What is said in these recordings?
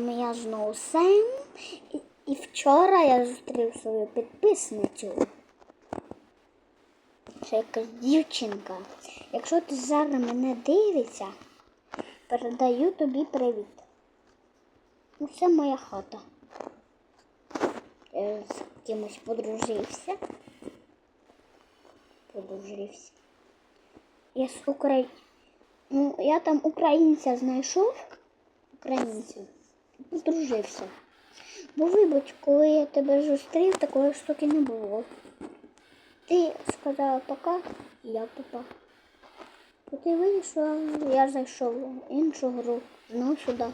Я знову Сем. І вчора я зустрів свою підписницю. Це якась дівчинка. Якщо ти зараз мене дивишся, передаю тобі привіт. Ну, це моя хата. Я з кимось подружився. Подружився. Я з Украї... Ну, я там українця знайшов. Українців. Подружився. Бо вибач, коли я тебе зустрів, такої штуки не було. Ти сказала пока, і я пока. Ти вийшла, я зайшов в іншу гру, знов сюди,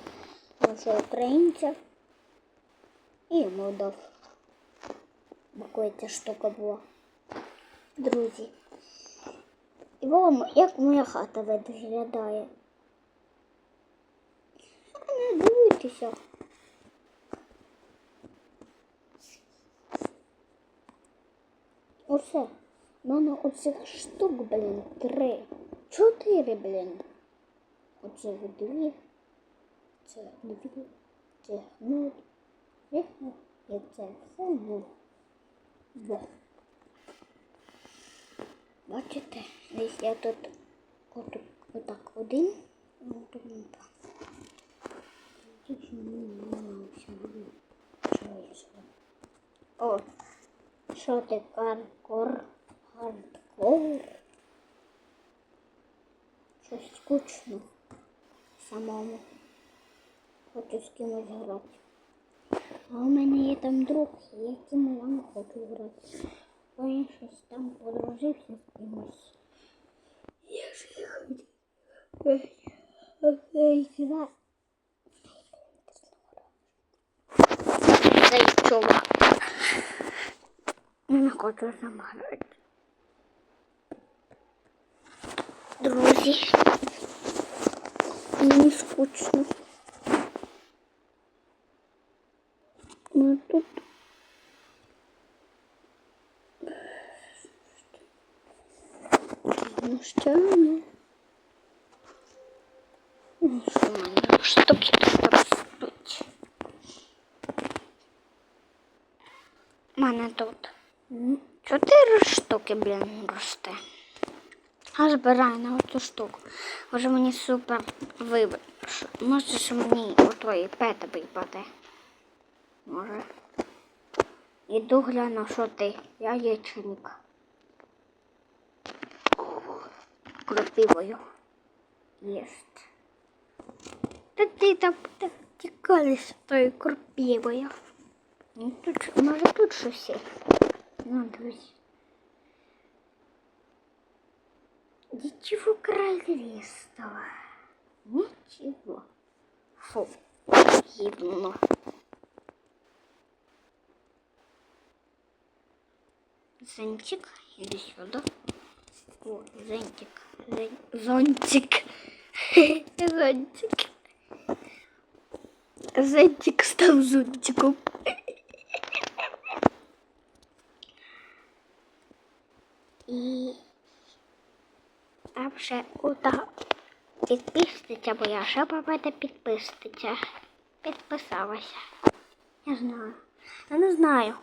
знайшов українця і йому дав. Бо штука була. Друзі. І вам, як моя хата виглядає. Не дивуйтеся. Оце. У мене оцих штук, блін, три. Чотири, блін. Оце дві. Це дві. Це нуль. І це все нуль. Во. Бачите, десь я тут отак, один. Отак, отак. О, що ти каркор, хардкор? Щось скучно самому. Хочу з кимось грати. А у мене є там друг, з яким я не хочу грати. Бо я щось там подружився з. Я ж не хочу. Зайчова. Не хочу замаграти. Друзі. Мені скучно. Ну тут. Ну що ну? Ну що тут чотири штуки, блін, росте. А збираю на оцю штуку. Може мені супер вибір. Може, що мені отої пета випаде. Може. Іду гляну, що ти. Яєчник. Крапивою. Єсть. Та ти там так тікали з тою крапивою. Ну, тут, може тут щось є. Друзі. Ничего королевства. Ничего. Фу. Гидно. Зонтик. Иди сюда. О, зонтик. Зон- Зонтик. Зонтик. Зонтик стал зонтиком. Ще ота підписниця, бо я ще побачите підписниця. Підписалася. Я знаю. Я не знаю.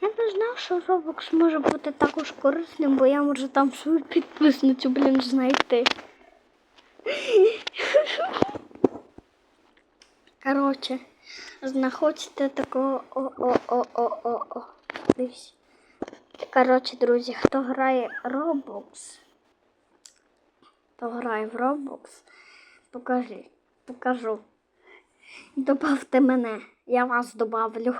Я не знав, що Roblox може бути також корисним, бо я можу там свою підписницю, блін, знайти. Коротше, знаходьте такого о-о-о-о-о-о. Коротше, друзі, хто грає Roblox, хто в Roblox, покажи, покажу. Добавте мене, я вас добавлю.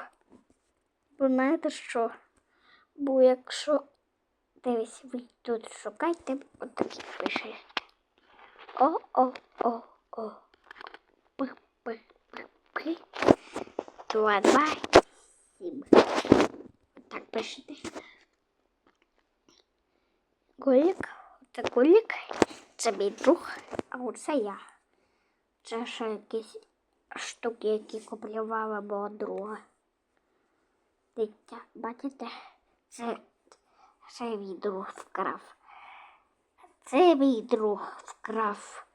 Бо знаєте що? Бо якщо дивись, ви тут шукайте, от такі пише. О-о-о-о. Пи-пи-пи-пи. Два, два, сім. Так пишете. Гулік, це гулік, це мій друг, а оце я. Це ще якісь штуки, які купувала мого друга. Дивіться, бачите, це, це мій друг вкрав. Це мій друг вкрав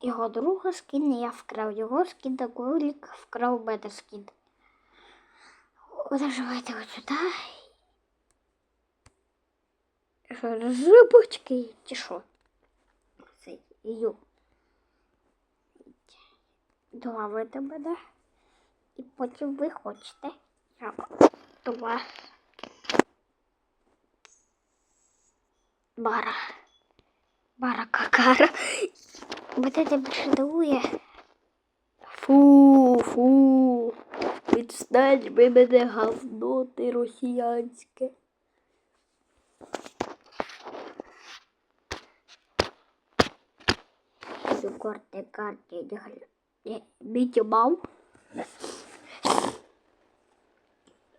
його друга скін, я вкрав його скін, та Кулік вкрав бета скін. Заживайте от сюди. Що, рибочки, чи що? Це ю. Добавити мене. І потім ви хочете. Я до вас. Бара. Бара какара. Мене це більше дивує. Фу, фу. Відстань ви мене говно ти росіянське. Корте карті Мітя мав.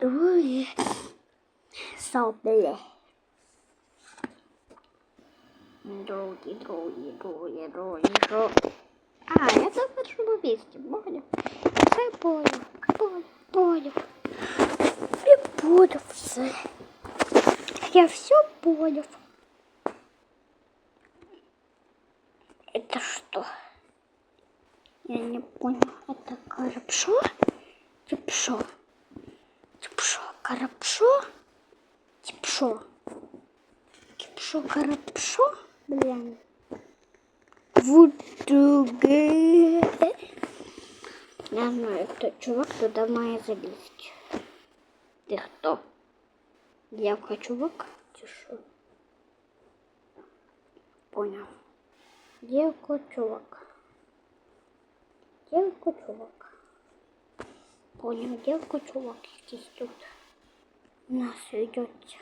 Ой. Сопли. Другі, другі, другі, другі, другі. А, я на першому місці, понял? Все понял, понял, понял. Я понял все. Я все понял. не понял. Это карапшо? Типшо? Типшо? Карапшо? Типшо? Типшо? Карапшо? Блин. Вудуге. Я знаю, кто чувак туда має залізти. Ти хто? Дівка чувак? Чи що? Понял. Дівка чувак. Дівка чувак. Понял, дівка чувак якийсь тут. У нас ведеться.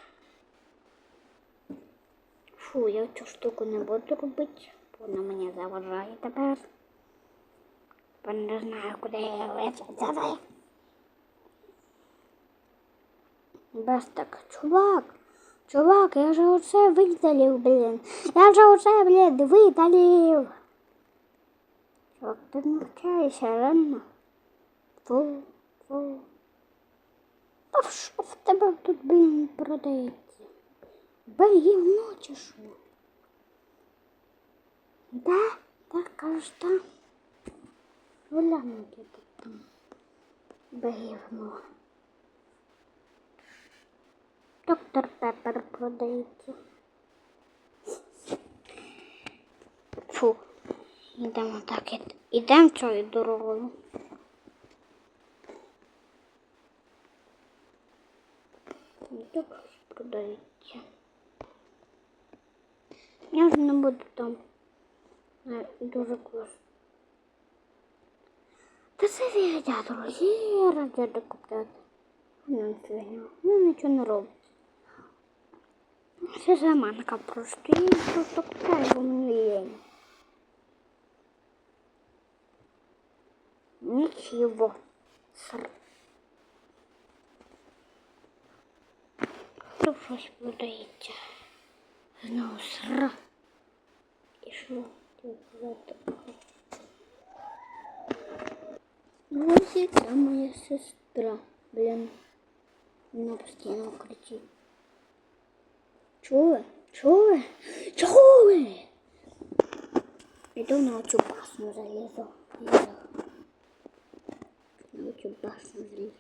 Фу, я цю штуку не буду робити. Вона мені заважає тепер. Бо не знаю, куди я висадила. Без так, чувак, чувак, я же оце видалив, блін. Я же оце, блін, видалив. Ти навчаєшся рано. Фу, фу. Та що в тебе тут, блін, продається? Бегівно чи що? Да, так кажеш, так. Гляньте тут там. Бегівно. Доктор Пеппер продається. Фу. Ідемо так, ідемо цією дорогою. І Тут продається. Я ж не буду там. Дуже класно. Та це фігня, друзі, ради купляти. Ну. Ну, нічого не робить. Це заманка просто. Я просто купляю, бо мені лень. Ср. Тут щось продається. Знову сра. І що? Тут зато. Ось яка моя сестра. Блін. Вона постійно кричить. Чули? Чули? Чули? Іду на оцю башню залізу. На оцю.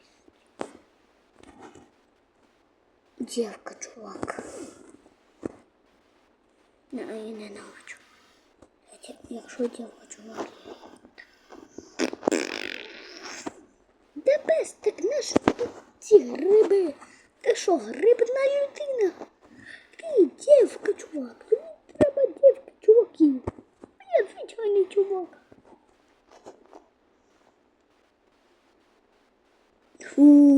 Девка, чувак. Не, я не навчу. Якщо дівка, чувак. Де без так наш ці гриби? Ти що, грибна людина? Ти дівка, чувак. Тобі треба дівки, чуваків. Я звичайний чувак. Фу,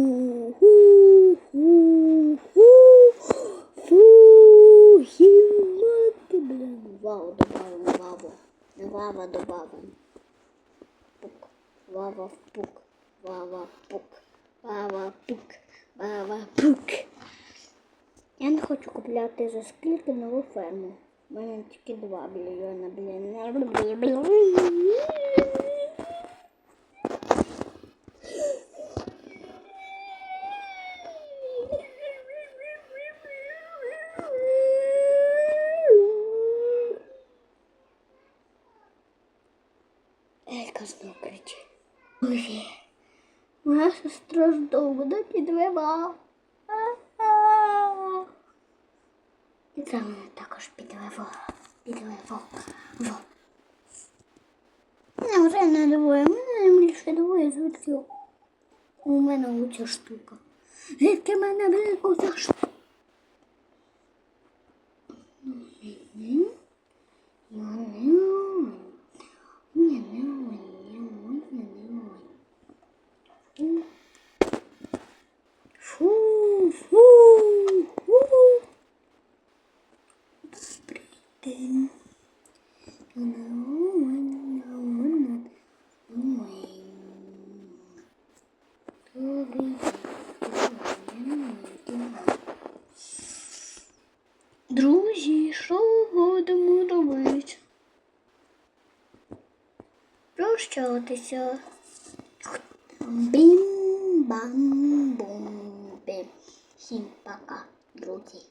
І це мене також підвело. Підвело. Во. Мене вже не двоє, мене більше двоє звідки. У мене оця штука. Звідки мене блін, оця штука? Мгм. Друзі, що будемо робити? Прощатися. Бім-бам-бум-бім. Всім пока, друзі.